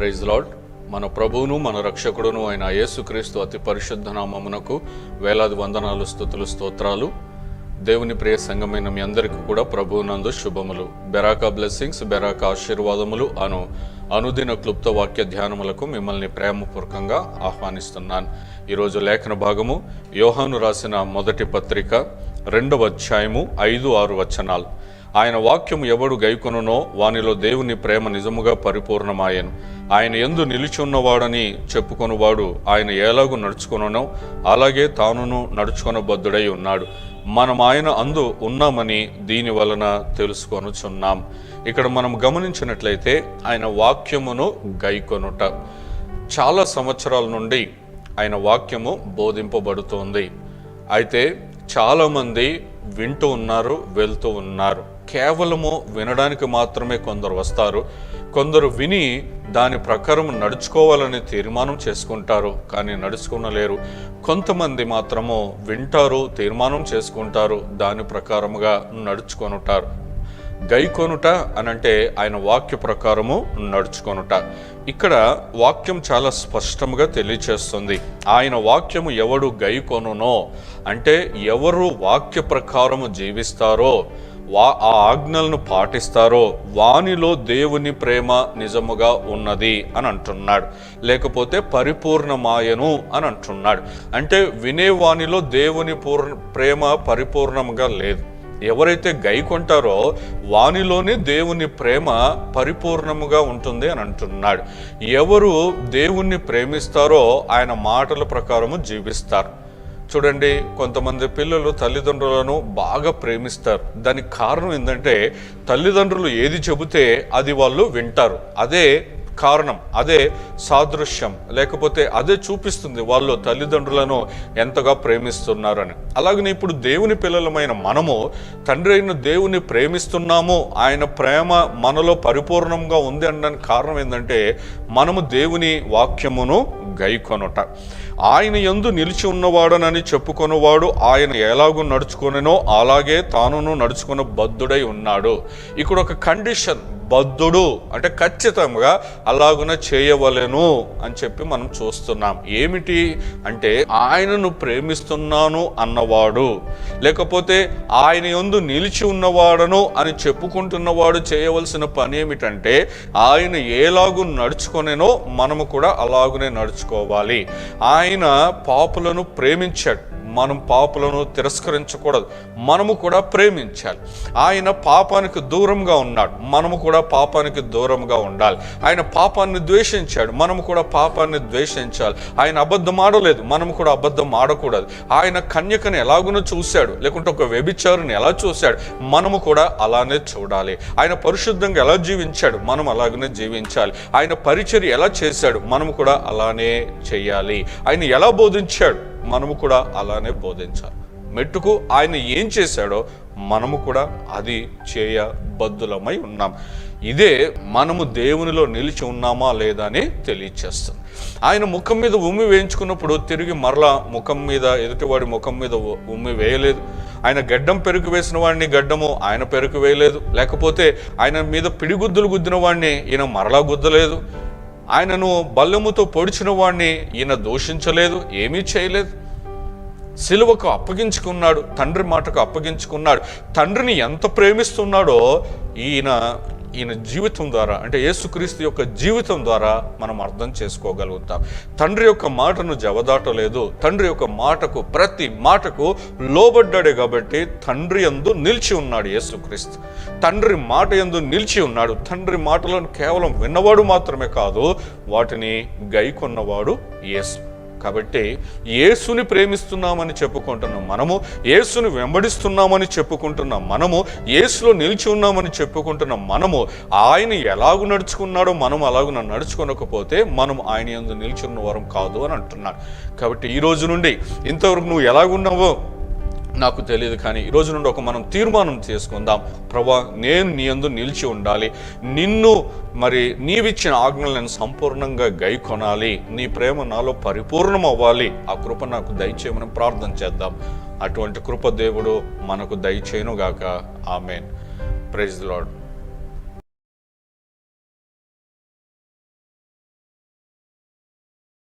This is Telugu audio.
ప్రైజ్ లాడ్ మన ప్రభువును మన రక్షకుడును అయిన యేసుక్రీస్తు అతి పరిశుద్ధ నామమునకు వేలాది వందనాలు స్థుతులు స్తోత్రాలు. దేవుని ప్రియ సంఘమైన మీ అందరికీ కూడా ప్రభువునందు శుభములు. బెరాకా బ్లెస్సింగ్స్ బెరాకా ఆశీర్వాదములు అను అనుదిన క్లుప్త వాక్య ధ్యానములకు మిమ్మల్ని ప్రేమపూర్వకంగా ఆహ్వానిస్తున్నాను. ఈరోజు లేఖన భాగము యోహాను రాసిన మొదటి పత్రిక రెండవ అధ్యాయము ఐదు ఆరు వచనాలు. ఆయన వాక్యం ఎవడు గైకొనునో వానిలో దేవుని ప్రేమ నిజముగా పరిపూర్ణమాయను. ఆయన ఎందు నిలిచున్నవాడని చెప్పుకొనువాడు ఆయన ఎలాగూ నడుచుకొనునో అలాగే తానును నడుచుకొనబద్ధుడై ఉన్నాడు మనం ఆయన అందు ఉన్నామని దీని వలన తెలుసుకొనుచున్నాం. ఇక్కడ మనం గమనించినట్లయితే ఆయన వాక్యమును గైకొనుట. చాలా సంవత్సరాల నుండి ఆయన వాక్యము బోధింపబడుతోంది. అయితే చాలామంది వింటూ ఉన్నారు వెళ్తూ ఉన్నారు. కేవలము వినడానికి మాత్రమే కొందరు వస్తారు. కొందరు విని దాని ప్రకారం నడుచుకోవాలని తీర్మానం చేసుకుంటారు కానీ నడుచుకునలేరు. కొంతమంది మాత్రము వింటారు తీర్మానం చేసుకుంటారు దాని ప్రకారముగా నడుచుకొనుంటారు. గైకొనుట అనంటే ఆయన వాక్య ప్రకారము నడుచుకొనుట. ఇక్కడ వాక్యం చాలా స్పష్టంగా తెలియచేస్తుంది. ఆయన వాక్యము ఎవడు గైకొనునో అంటే ఎవరు వాక్య ప్రకారము జీవిస్తారో వా ఆ ఆజ్ఞలను పాటిస్తారో వానిలో దేవుని ప్రేమ నిజముగా ఉన్నది అని అంటున్నాడు. లేకపోతే పరిపూర్ణమాయను అని అంటున్నాడు. అంటే వినేవానిలో దేవుని పూర్ణ ప్రేమ పరిపూర్ణంగా లేదు. ఎవరైతే గైకొంటారో వానిలోనే దేవుని ప్రేమ పరిపూర్ణముగా ఉంటుంది అని అంటున్నాడు. ఎవరు దేవుణ్ణి ప్రేమిస్తారో ఆయన మాటల ప్రకారము జీవిస్తారు. చూడండి కొంతమంది పిల్లలు తల్లిదండ్రులను బాగా ప్రేమిస్తారు. దానికి కారణం ఏంటంటే తల్లిదండ్రులు ఏది చెబితే అది వాళ్ళు వింటారు. అదే కారణం అదే సాదృశ్యం. లేకపోతే అదే చూపిస్తుంది వాళ్ళు తల్లిదండ్రులను ఎంతగా ప్రేమిస్తున్నారని. అలాగనే ఇప్పుడు దేవుని పిల్లలమైన మనము తండ్రి అయిన దేవుని ప్రేమిస్తున్నాము ఆయన ప్రేమ మనలో పరిపూర్ణంగా ఉంది అనడానికి కారణం ఏంటంటే మనము దేవుని వాక్యమును గైకొనుట. ఆయన ఎందు నిలిచి ఉన్నవాడనని చెప్పుకొనవాడు ఆయన ఎలాగూ నడుచుకొనో అలాగే తానును నడుచుకున్న బద్ధుడై ఉన్నాడు. ఇక్కడ ఒక కండిషన్ బద్ధుడు. అంటే ఖచ్చితంగా అలాగున చేయవలెను అని చెప్పి మనం చూస్తున్నాం. ఏమిటి? అంటే ఆయనను ప్రేమిస్తున్నాను అన్నవాడు. లేకపోతే ఆయన యందు నిలిచి ఉన్నవాడను అని చెప్పుకుంటున్నవాడు చేయవలసిన పని ఏమిటంటే ఆయన ఏలాగు నడుచుకొనేనో మనము కూడా అలాగునే నడుచుకోవాలి. ఆయన పాపులను ప్రేమించాడు మనం పాపులను తిరస్కరించకూడదు. మనము కూడా ప్రేమించాలి. ఆయన పాపానికి దూరంగా ఉన్నాడు. మనము కూడా పాపానికి దూరంగా ఉండాలి. ఆయన పాపాన్ని ద్వేషించాడు. మనము కూడా పాపాన్ని ద్వేషించాలి. ఆయన అబద్ధం ఆడలేదు. మనము కూడా అబద్ధం ఆడకూడదు. ఆయన కన్యకను ఎలాగునో చూశాడు. లేకుంటే ఒక వ్యభిచారుని ఎలా చూశాడు? మనము కూడా అలానే చూడాలి. ఆయన పరిశుద్ధంగా ఎలా జీవించాడు? మనం అలాగనే జీవించాలి. ఆయన పరిచర్య ఎలా చేశాడు? మనము కూడా అలానే చేయాలి. ఆయన ఎలా బోధించాడు? మనము కూడా అలానే బోధించాలి. మెట్టుకు ఆయన ఏం చేశాడో మనము కూడా అది చేయబద్దులమై ఉన్నాం. ఇదే మనము దేవునిలో నిలిచి ఉన్నామా లేదా అని తెలియచేస్తుంది. ఆయన ముఖం మీద ఉమ్మి వేయించుకున్నప్పుడు తిరిగి మరలా ముఖం మీద ఎదుటివాడి ముఖం మీద ఉమ్మి వేయలేదు. ఆయన గడ్డం పెరుగు వేసిన వాడిని గడ్డము ఆయన పెరుగు వేయలేదు. లేకపోతే ఆయన మీద పిడిగుద్దులు గుద్దిన వాడిని ఈయన మరలా గుద్దలేదు. ఆయనను బల్లెముతో పొడిచిన వాడిని ఈయన దూషించలేదు ఏమీ చేయలేదు. సిలువకు అప్పగించుకున్నాడు తండ్రి మాటకు అప్పగించుకున్నాడు. తండ్రిని ఎంత ప్రేమిస్తున్నాడో ఈయన ఈయన జీవితం ద్వారా అంటే యేసుక్రీస్తు యొక్క జీవితం ద్వారా మనం అర్థం చేసుకోగలుగుతాం. తండ్రి యొక్క మాటను జవదాటలేదు. తండ్రి యొక్క మాటకు ప్రతి మాటకు లోబడ్డాడే కాబట్టి తండ్రి యందు నిలిచి ఉన్నాడు యేసుక్రీస్తు. తండ్రి మాట యందు నిలిచి ఉన్నాడు. తండ్రి మాటలను కేవలం విన్నవాడు మాత్రమే కాదు వాటిని గైకొన్నవాడు యేసు. కాబట్టి యేసుని ప్రేమిస్తున్నామని చెప్పుకుంటున్నాం మనము యేసుని వెంబడిస్తున్నామని చెప్పుకుంటున్నాం మనము యేసులో నిలిచి ఉన్నామని చెప్పుకుంటున్న మనము ఆయన ఎలాగు నడుచుకున్నాడో మనం అలాగు నడుచుకోనకపోతే మనం ఆయన ఎందు నిలిచి ఉన్న వరం కాదు అని అంటున్నాడు. కాబట్టి ఈ రోజు నుండి ఇంతవరకు నువ్వు ఎలాగున్నావో నాకు తెలియదు కానీ ఈ రోజు నుండి ఒక మనం తీర్మానం చేసుకుందాం. ప్రభా నేను నీ యందు నిలిచి ఉండాలి. నిన్ను మరి నీవిచ్చిన ఆజ్ఞలను సంపూర్ణంగా గై కొనాలి నీ ప్రేమ నాలో పరిపూర్ణం అవ్వాలి ఆ కృప నాకు దయచేయమని ప్రార్థన చేద్దాం. అటువంటి కృప దేవుడు మనకు దయచేయనుగాక. ఆమెన్. Praise lord